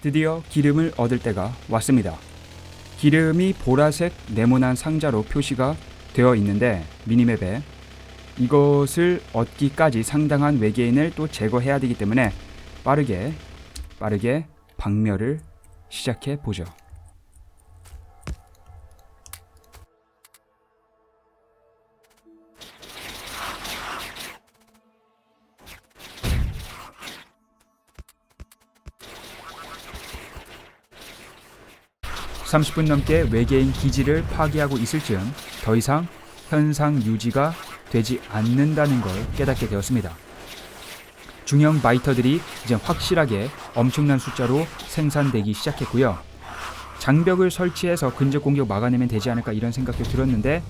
드디어 기름을 얻을 때가 왔습니다. 기름이 보라색 네모난 상자로 표시가 되어 있는데 미니맵에 이것을 얻기까지 상당한 외계인을 또 제거해야 되기 때문에 빠르게 빠르게 박멸을 시작해 보죠. (30분) 넘게 외계인 기지를 파괴하고 있을 즈음 더 이상 현상 유지가 되지 않는다는 걸 깨닫게 되었습니다. 중형 바이터들이 이제 확실하게 엄청난 숫자로 생산되기 시작했고요. 장벽을 설치해서 근접 공격 막아내면 되지 않을까 이런 생각도 들었는데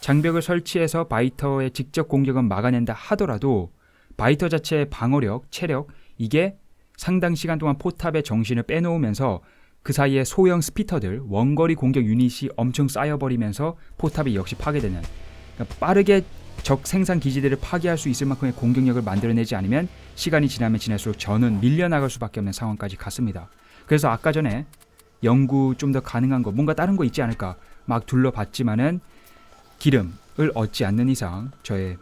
장벽을 설치해서 바이터의 직접 공격은 막아낸다 하더라도 바이터 자체의 방어력, 체력 이게 상당 시간 동안 포탑의 정신을 빼놓으면서 그 사이에 소형 스피터들, 원거리 공격 유닛이 엄청 쌓여버리면서 포탑이 역시 파괴되는 그러니까 빠르게 적 생산 기지들을 파괴할 수 있을 만큼의 공격력을 만들어내지 않으면 시간이 지나면 지날수록 저는 밀려나갈 수밖에 없는 상황까지 갔습니다. 그래서 아까 전에 연구 좀 더 가능한 거 뭔가 다른 거 있지 않을까 막 둘러봤지만은 기름을 얻지 않는 이상 저의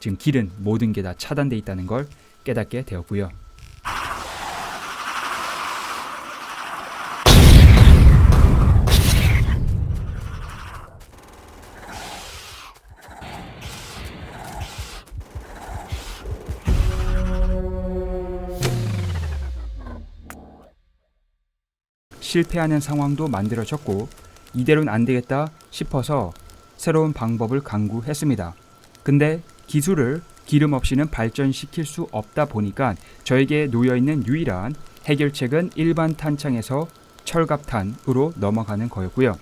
지금 길은 모든 게 다 차단돼 있다는 걸 깨닫게 되었고요. 실패하는 상황도 만들어졌고 이대로는 안 되겠다 싶어서 새로운 방법을 강구했습니다. 근데 기술을 기름 없이는 발전시킬 수 없다 보니까 저에게 놓여 있는 유일한 해결책은 일반 탄창에서 철갑탄으로 넘어가는 거였고요.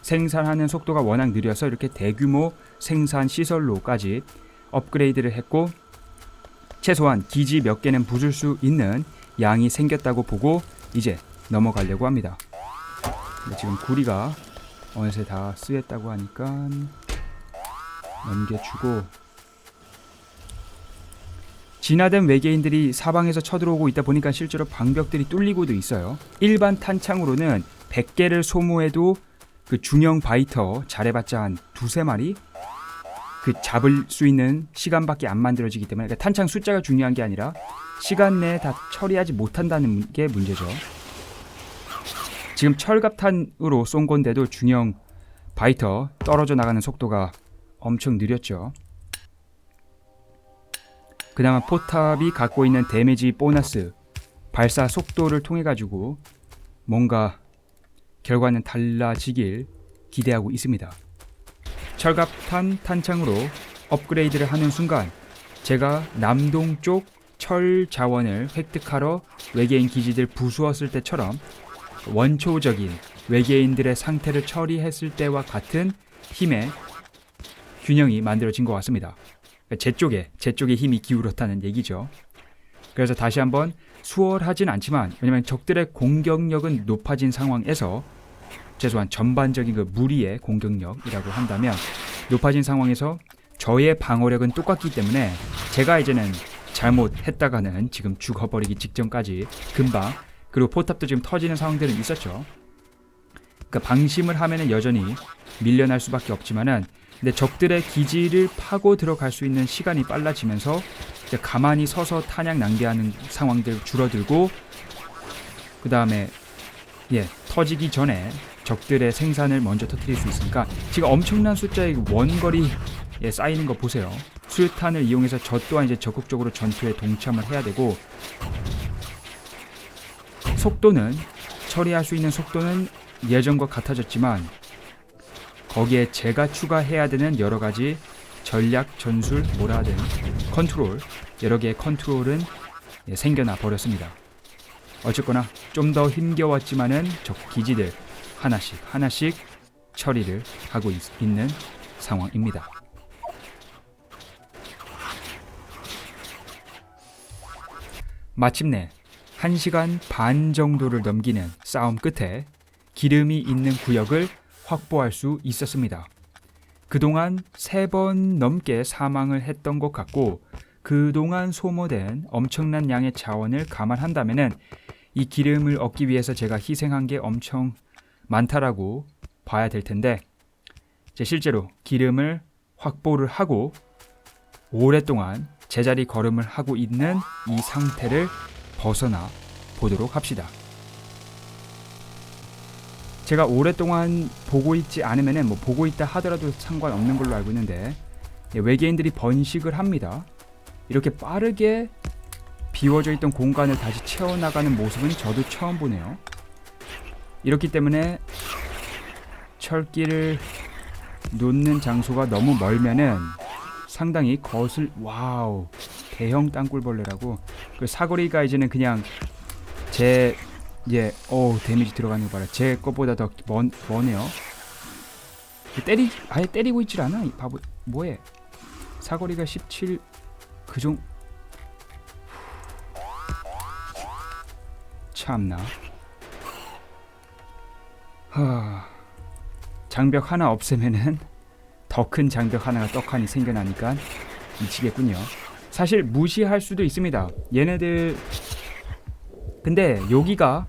생산하는 속도가 워낙 느려서 이렇게 대규모 생산 시설로까지 업그레이드를 했고 최소한 기지 몇 개는 부술 수 있는 양이 생겼다고 보고 이제 넘어가려고 합니다. 지금 구리가 어느새 다 쓰였다고 하니까 넘겨주고 진화된 외계인들이 사방에서 쳐들어오고 있다 보니까 실제로 방벽들이 뚫리고도 있어요. 일반 탄창으로는 100개를 소모해도 그 중형 바이터 잘해봤자 한 두세 마리 그 잡을 수 있는 시간밖에 안 만들어지기 때문에 그러니까 탄창 숫자가 중요한 게 아니라 시간 내에 다 처리하지 못한다는 게 문제죠. 지금 철갑탄으로 쏜 건데도 중형 바이터 떨어져 나가는 속도가 엄청 느렸죠. 그나마 포탑이 갖고 있는 데미지 보너스 발사 속도를 통해 가지고 뭔가 결과는 달라지길 기대하고 있습니다. 철갑탄 탄창으로 업그레이드를 하는 순간 제가 남동 쪽 철 자원을 획득하러 외계인 기지들 부수었을 때처럼 원초적인 외계인들의 상태를 처리했을 때와 같은 힘의 균형이 만들어진 것 같습니다. 제 쪽에 제 쪽에 힘이 기울었다는 얘기죠. 그래서 다시 한번 수월하진 않지만 왜냐면 적들의 공격력은 높아진 상황에서 최소한 전반적인 그 무리의 공격력이라고 한다면 높아진 상황에서 저의 방어력은 똑같기 때문에 제가 이제는 잘못했다가는 지금 죽어버리기 직전까지 금방 그리고 포탑도 지금 터지는 상황들은 있었죠. 그러니까 방심을 하면은 여전히 밀려날 수밖에 없지만은 근데 적들의 기지를 파고 들어갈 수 있는 시간이 빨라지면서 이제 가만히 서서 탄약 낭비하는 상황들 줄어들고 그 다음에 예 터지기 전에 적들의 생산을 먼저 터뜨릴 수 있으니까 지금 엄청난 숫자의 원거리 에 쌓이는 거 보세요. 수류탄을 이용해서 저 또한 이제 적극적으로 전투에 동참을 해야 되고 속도는 처리할 수 있는 속도는 예전과 같아졌지만 거기에 제가 추가해야 되는 여러 가지 전략, 전술, 뭐라 하든 컨트롤 여러 개의 컨트롤은 예, 생겨나 버렸습니다. 어쨌거나 좀 더 힘겨웠지만은 적 기지들 하나씩 하나씩 처리를 하고 있, 있는 상황입니다. 마침내 1시간 반 정도를 넘기는 싸움 끝에 기름이 있는 구역을 확보할 수 있었습니다. 그동안 세번 넘게 사망을 했던 것 같고 그동안 소모된 엄청난 양의 자원을 감안한다면 이 기름을 얻기 위해서 제가 희생한 게 엄청 많다라고 봐야 될 텐데 제 실제로 기름을 확보를 하고 오랫동안 제자리 걸음을 하고 있는 이 상태를 벗어나 보도록 합시다. 제가 오랫동안 보고 있지 않으면은 뭐 보고 있다 하더라도 상관없는 걸로 알고 있는데 예, 외계인들이 번식을 합니다. 이렇게 빠르게 비워져 있던 공간을 다시 채워나가는 모습은 저도 처음 보네요. 이렇기 때문에 철기를 놓는 장소가 너무 멀면은 상당히 거슬 와우 대형 땅굴벌레라고 그 사거리 가 이제는 그냥 제 예, 어 데미지 들어가는 거 봐라. 제 것보다 더 먼, 머네요. 때리 아예 때리고 있질 않아. 이 바보 뭐해? 사거리가 17 그종 참나. 하 장벽 하나 없애면은 더 큰 장벽 하나가 떡하니 생겨나니까 미치겠군요. 사실 무시할 수도 있습니다. 얘네들 근데 여기가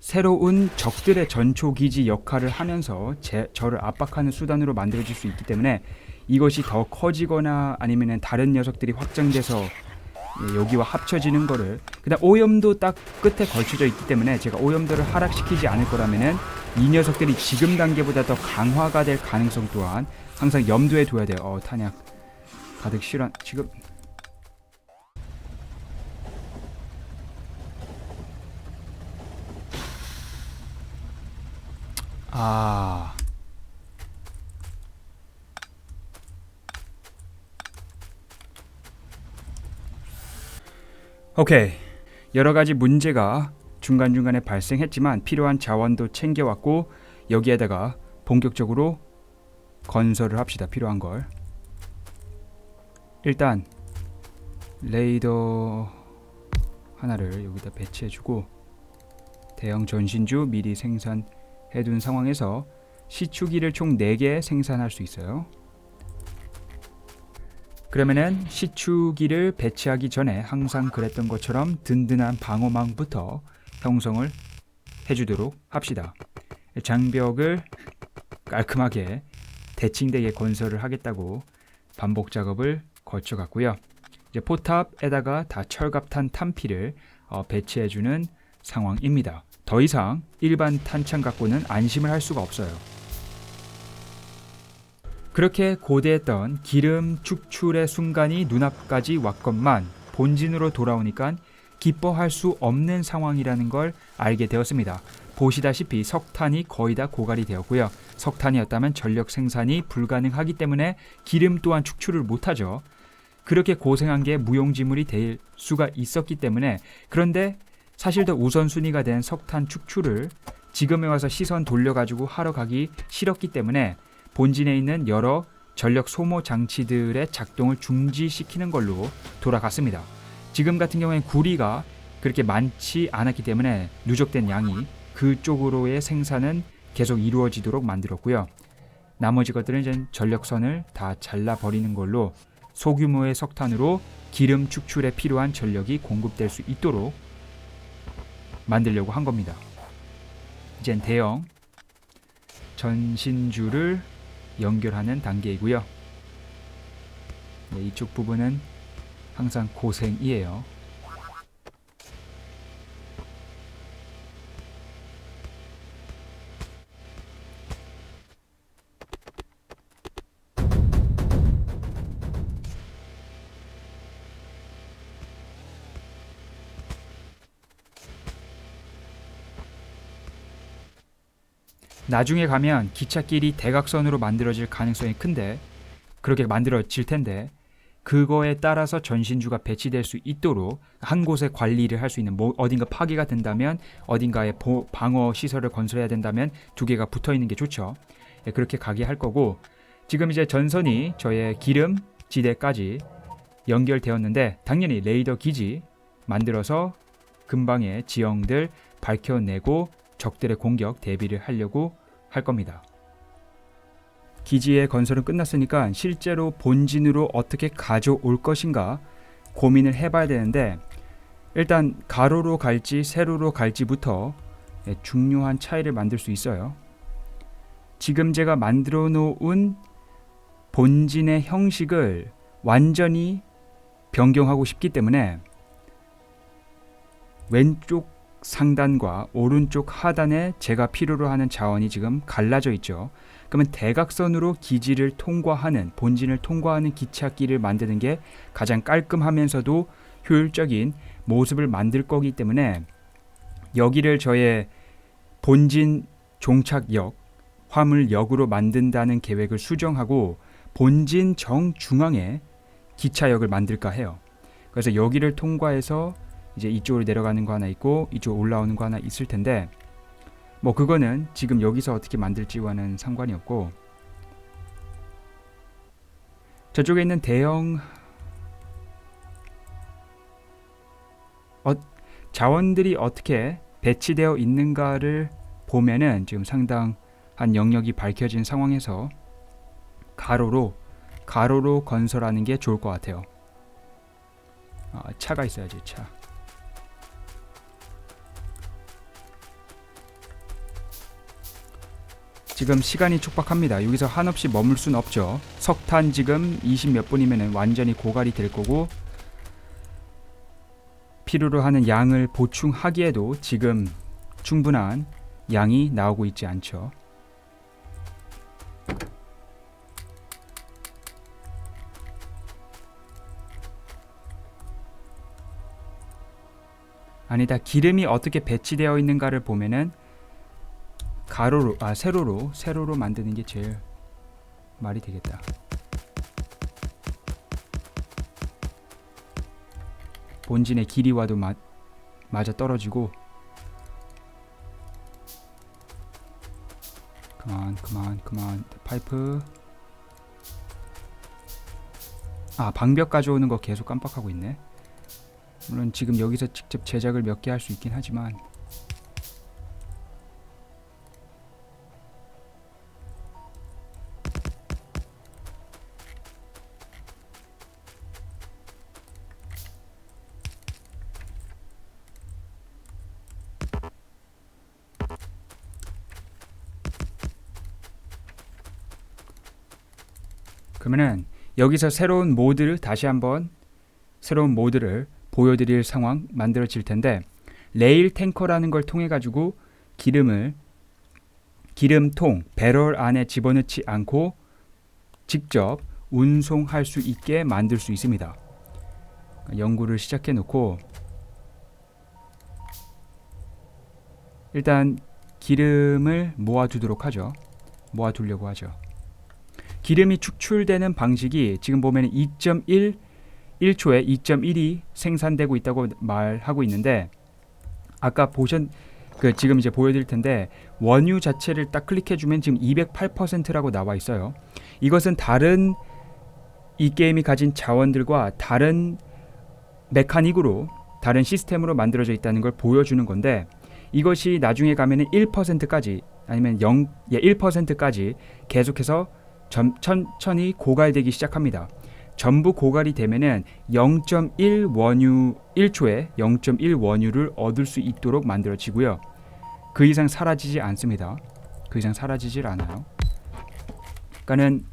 새로운 적들의 전초 기지 역할을 하면서 제, 저를 압박하는 수단으로 만들어질 수 있기 때문에 이것이 더 커지거나 아니면 다른 녀석들이 확장돼서 예, 여기와 합쳐지는 거를 그다음 오염도 딱 끝에 걸쳐져 있기 때문에 제가 오염도를 하락시키지 않을 거라면은 이 녀석들이 지금 단계보다 더 강화가 될 가능성 또한 항상 염두에 둬야 돼요. 어 탄약 가득 실어 지금. 아. 오케이. 여러 가지 문제가 중간중간에 발생했지만 필요한 자원도 챙겨왔고 여기에다가 본격적으로 건설을 합시다 필요한 걸 일단 레이더 하나를 여기다 배치해주고 대형 전신주 미리 생산해둔 상황에서 시추기를 총 4개 생산할 수 있어요 그러면은 시추기를 배치하기 전에 항상 그랬던 것처럼 든든한 방어망부터 형성을 해주도록 합시다. 장벽을 깔끔하게 대칭되게 건설을 하겠다고 반복 작업을 거쳐갔고요. 이제 포탑에다가 다 철갑탄 탄피를 어, 배치해주는 상황입니다. 더 이상 일반 탄창 갖고는 안심을 할 수가 없어요. 그렇게 고대했던 기름 축출의 순간이 눈앞까지 왔건만 본진으로 돌아오니까 기뻐할 수 없는 상황이라는 걸 알게 되었습니다. 보시다시피 석탄이 거의 다 고갈이 되었고요. 석탄이었다면 전력 생산이 불가능하기 때문에 기름 또한 축출을 못하죠. 그렇게 고생한 게 무용지물이 될 수가 있었기 때문에 그런데 사실 더 우선순위가 된 석탄 축출을 지금에 와서 시선 돌려가지고 하러 가기 싫었기 때문에 본진에 있는 여러 전력 소모 장치들의 작동을 중지시키는 걸로 돌아갔습니다. 지금 같은 경우에는 구리가 그렇게 많지 않았기 때문에 누적된 양이 그쪽으로의 생산은 계속 이루어지도록 만들었고요. 나머지 것들은 이제 전력선을 다 잘라 버리는 걸로 소규모의 석탄으로 기름 축출에 필요한 전력이 공급될 수 있도록 만들려고 한 겁니다. 이젠 대형 전신주를 연결하는 단계이고요. 네, 이쪽 부분은 항상 고생이에요. 나중에 가면 기찻길이 대각선으로 만들어질 가능성이 큰데 그렇게 만들어질 텐데 그거에 따라서 전신주가 배치될 수 있도록 한 곳에 관리를 할 수 있는 뭐 어딘가 파괴가 된다면 어딘가에 보, 방어 시설을 건설해야 된다면 두 개가 붙어 있는 게 좋죠. 예, 그렇게 가게 할 거고 지금 이제 전선이 저의 기름 지대까지 연결되었는데 당연히 레이더 기지 만들어서 근방의 지형들 밝혀내고 적들의 공격 대비를 하려고 할 겁니다. 기지의 건설은 끝났으니까 실제로 본진으로 어떻게 가져올 것인가 고민을 해봐야 되는데 일단 가로로 갈지 세로로 갈지부터 예, 중요한 차이를 만들 수 있어요. 지금 제가 만들어 놓은 본진의 형식을 완전히 변경하고 싶기 때문에 왼쪽 상단과 오른쪽 하단에 제가 필요로 하는 자원이 지금 갈라져 있죠. 그러면 대각선으로 기지를 통과하는 본진을 통과하는 기찻길을 만드는 게 가장 깔끔하면서도 효율적인 모습을 만들 거기 때문에 여기를 저의 본진 종착역 화물역으로 만든다는 계획을 수정하고 본진 정중앙에 기차역을 만들까 해요. 그래서 여기를 통과해서 이제 이쪽으로 내려가는 거 하나 있고 이쪽 올라오는 거 하나 있을 텐데 뭐 그거는 지금 여기서 어떻게 만들지와는 상관이 없고 저쪽에 있는 대형 어, 자원들이 어떻게 배치되어 있는가를 보면은 지금 상당한 영역이 밝혀진 상황에서 가로로 가로로 건설하는 게 좋을 것 같아요. 아, 차가 있어야지 차. 지금 시간이 촉박합니다. 여기서 한없이 머물 순 없죠. 석탄 지금 20 몇 분이면 완전히 고갈이 될 거고 필요로 하는 양을 보충하기에도 지금 충분한 양이 나오고 있지 않죠. 아니다. 기름이 어떻게 배치되어 있는가를 보면은 가로로 아 세로로 세로로 만드는 게 제일 말이 되겠다. 본진의 길이와도 마, 맞아 떨어지고. 그만 그만 그만. 파이프. 아 방벽 가져오는 거 계속 깜빡하고 있네. 물론 지금 여기서 직접 제작을 몇 개 할 수 있긴 하지만 그러면은 여기서 새로운 모드를 다시 한번 새로운 모드를 보여드릴 상황 만들어질 텐데 레일 탱커라는 걸 통해 가지고 기름을 기름통 배럴 안에 집어넣지 않고 직접 운송할 수 있게 만들 수 있습니다. 연구를 시작해 놓고 일단 기름을 모아두도록 하죠. 모아두려고 하죠. 기름이 축출되는 방식이 지금 보면 2.1 1초에 2.1이 생산되고 있다고 말하고 있는데 아까 보셨 그 지금 이제 보여드릴 텐데 원유 자체를 딱 클릭해주면 지금 208%라고 나와 있어요. 이것은 다른 이 게임이 가진 자원들과 다른 메카닉으로 다른 시스템으로 만들어져 있다는 걸 보여주는 건데 이것이 나중에 가면은 1%까지 아니면 0, 예, 1%까지 계속해서 점, 천천히 고갈되기 시작합니다. 전부 고갈이 되면은 0.1 원유 1초에 0.1 원유를 얻을 수 있도록 만들어지고요. 그 이상 사라지지 않습니다. 그 이상 사라지질 않아요. 그러니까는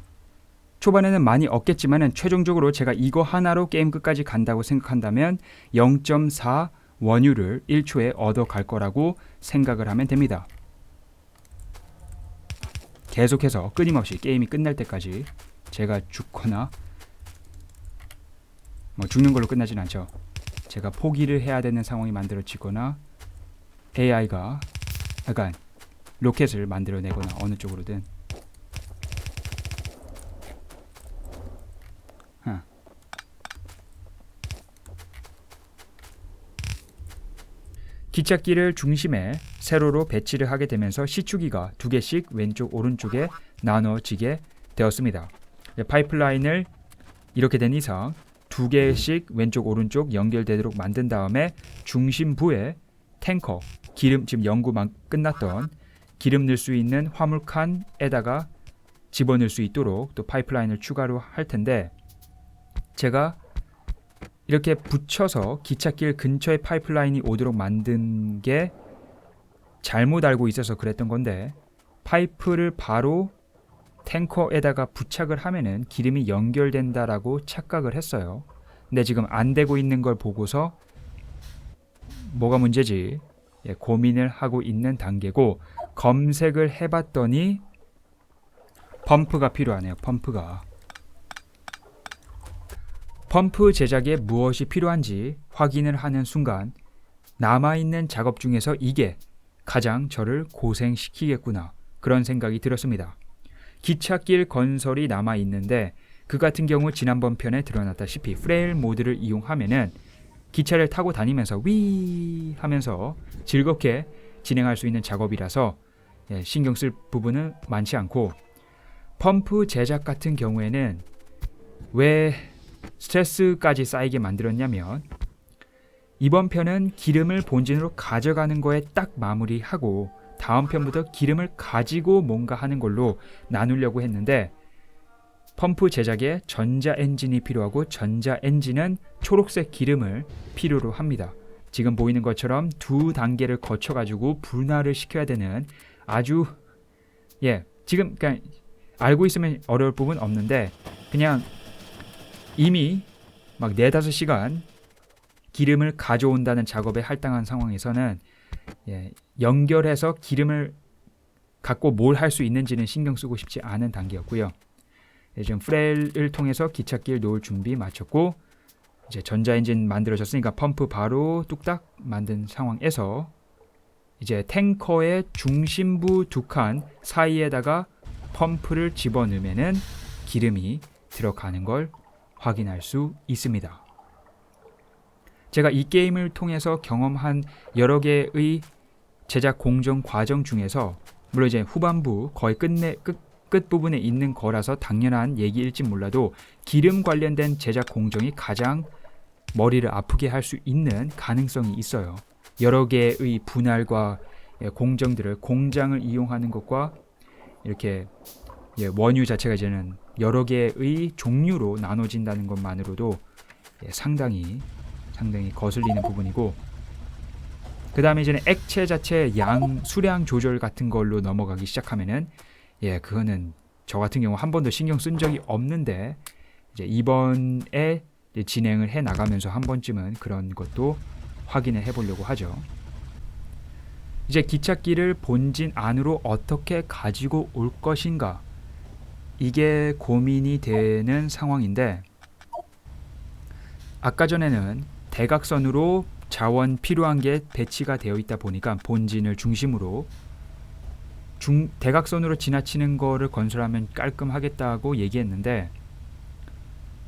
초반에는 많이 얻겠지만은 최종적으로 제가 이거 하나로 게임 끝까지 간다고 생각한다면 0.4 원유를 1초에 얻어 갈 거라고 생각을 하면 됩니다. 계속해서 끊임없이 게임이 끝날 때까지 제가 죽거나 뭐 죽는 걸로 끝나진 않죠. 제가 포기를 해야 되는 상황이 만들어지거나 AI가 약간 로켓을 만들어내거나 어느 쪽으로든 하. 기찻길을 중심에 세로로 배치를 하게 되면서 시추기가 두 개씩 왼쪽 오른쪽에 나눠지게 되었습니다. 파이프라인을 이렇게 된 이상 두 개씩 왼쪽 오른쪽 연결되도록 만든 다음에 중심부에 탱커 기름 지금 연구만 끝났던 기름 넣을 수 있는 화물 칸에다가 집어넣을 수 있도록 또 파이프라인을 추가로 할 텐데 제가 이렇게 붙여서 기찻길 근처에 파이프라인이 오도록 만든 게 잘못 알고 있어서 그랬던 건데 파이프를 바로 탱커에다가 부착을 하면은 기름이 연결된다라고 착각을 했어요. 근데 지금 안 되고 있는 걸 보고서 뭐가 문제지 예, 고민을 하고 있는 단계고 검색을 해봤더니 펌프가 필요하네요. 펌프가 펌프 제작에 무엇이 필요한지 확인을 하는 순간 남아있는 작업 중에서 이게 가장 저를 고생시키겠구나 그런 생각이 들었습니다. 기찻길 건설이 남아 있는데 그 같은 경우 지난번 편에 드러났다시피 프레일 모드를 이용하면은 기차를 타고 다니면서 위 하면서 즐겁게 진행할 수 있는 작업이라서 예, 신경 쓸 부분은 많지 않고 펌프 제작 같은 경우에는 왜 스트레스까지 쌓이게 만들었냐면 이번 편은 기름을 본진으로 가져가는 거에 딱 마무리하고 다음 편부터 기름을 가지고 뭔가 하는 걸로 나누려고 했는데 펌프 제작에 전자 엔진이 필요하고 전자 엔진은 초록색 기름을 필요로 합니다. 지금 보이는 것처럼 두 단계를 거쳐 가지고 분할을 시켜야 되는 아주 예, 지금 그냥 알고 있으면 어려울 부분 없는데 그냥 이미 막 네다섯 시간 기름을 가져온다는 작업에 할당한 상황에서는 예, 연결해서 기름을 갖고 뭘 할 수 있는지는 신경 쓰고 싶지 않은 단계였고요. 예, 지금 프레일을 통해서 기찻길 놓을 준비 마쳤고 이제 전자엔진 만들어졌으니까 펌프 바로 뚝딱 만든 상황에서 이제 탱커의 중심부 두 칸 사이에다가 펌프를 집어넣으면은 기름이 들어가는 걸 확인할 수 있습니다. 제가 이 게임을 통해서 경험한 여러 개의 제작 공정 과정 중에서 물론 이제 후반부 거의 끝내 끝, 끝 부분에 있는 거라서 당연한 얘기일지 몰라도 기름 관련된 제작 공정이 가장 머리를 아프게 할 수 있는 가능성이 있어요. 여러 개의 분할과 예, 공정들을 공장을 이용하는 것과 이렇게 예, 원유 자체가 이제는 여러 개의 종류로 나눠진다는 것만으로도 예, 상당히 상당히 거슬리는 부분이고 그 다음에 이제는 액체 자체 양 수량 조절 같은 걸로 넘어가기 시작하면은 예 그거는 저 같은 경우 한 번도 신경 쓴 적이 없는데 이제 이번에 이제 진행을 해 나가면서 한 번쯤은 그런 것도 확인을 해보려고 하죠. 이제 기찻길을 본진 안으로 어떻게 가지고 올 것인가 이게 고민이 되는 상황인데 아까 전에는 대각선으로 자원 필요한 게 배치가 되어 있다 보니까 본진을 중심으로 중, 대각선으로 지나치는 거를 건설하면 깔끔하겠다고 얘기했는데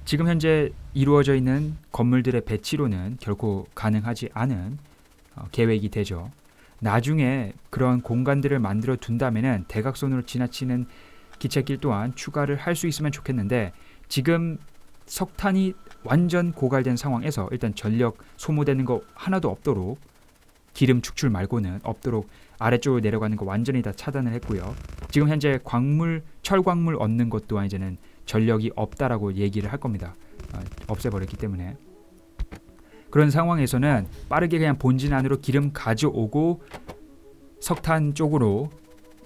지금 현재 이루어져 있는 건물들의 배치로는 결코 가능하지 않은 어, 계획이 되죠. 나중에 그런 공간들을 만들어 둔다면은 대각선으로 지나치는 기찻길 또한 추가를 할 수 있으면 좋겠는데 지금 석탄이 완전 고갈된 상황에서 일단 전력 소모되는 거 하나도 없도록 기름 축출 말고는 없도록 아래쪽으로 내려가는 거 완전히 다 차단을 했고요. 지금 현재 광물 철광물 얻는 것 또한 이제는 전력이 없다라고 얘기를 할 겁니다. 어, 없애버렸기 때문에 그런 상황에서는 빠르게 그냥 본진 안으로 기름 가져오고 석탄 쪽으로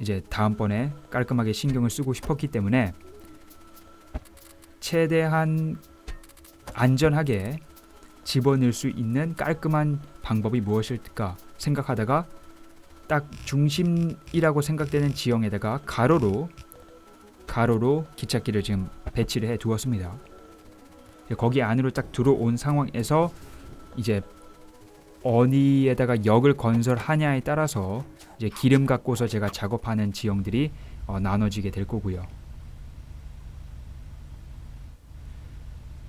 이제 다음번에 깔끔하게 신경을 쓰고 싶었기 때문에 최대한 안전하게 집어넣을 수 있는 깔끔한 방법이 무엇일까 생각하다가 딱 중심이라고 생각되는 지형에다가 가로로 가로로 기찻길을 지금 배치를 해 두었습니다. 거기 안으로 딱 들어온 상황에서 이제 어디에다가 역을 건설하냐에 따라서 이제 기름 갖고서 제가 작업하는 지형들이 어, 나눠지게 될 거고요.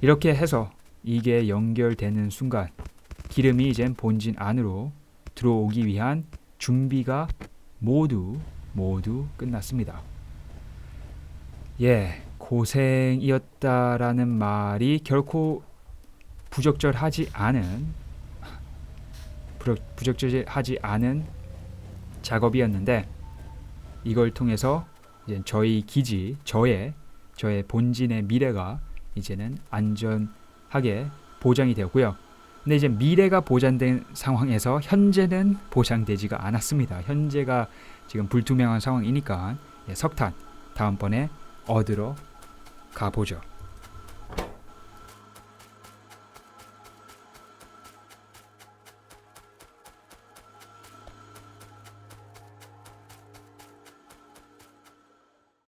이렇게 해서 이게 연결되는 순간 기름이 이제 본진 안으로 들어오기 위한 준비가 모두 모두 끝났습니다. 예, 고생이었다라는 말이 결코 부적절하지 않은 부적절하지 않은 작업이었는데 이걸 통해서 저희 기지, 저의 저의 본진의 미래가 이제는 안전하게 보장이 되었고요. 근데 이제 미래가 보장된 상황에서 현재는 보장되지가 않았습니다. 현재가 지금 불투명한 상황이니까 예, 석탄 다음번에 얻으러 가보죠.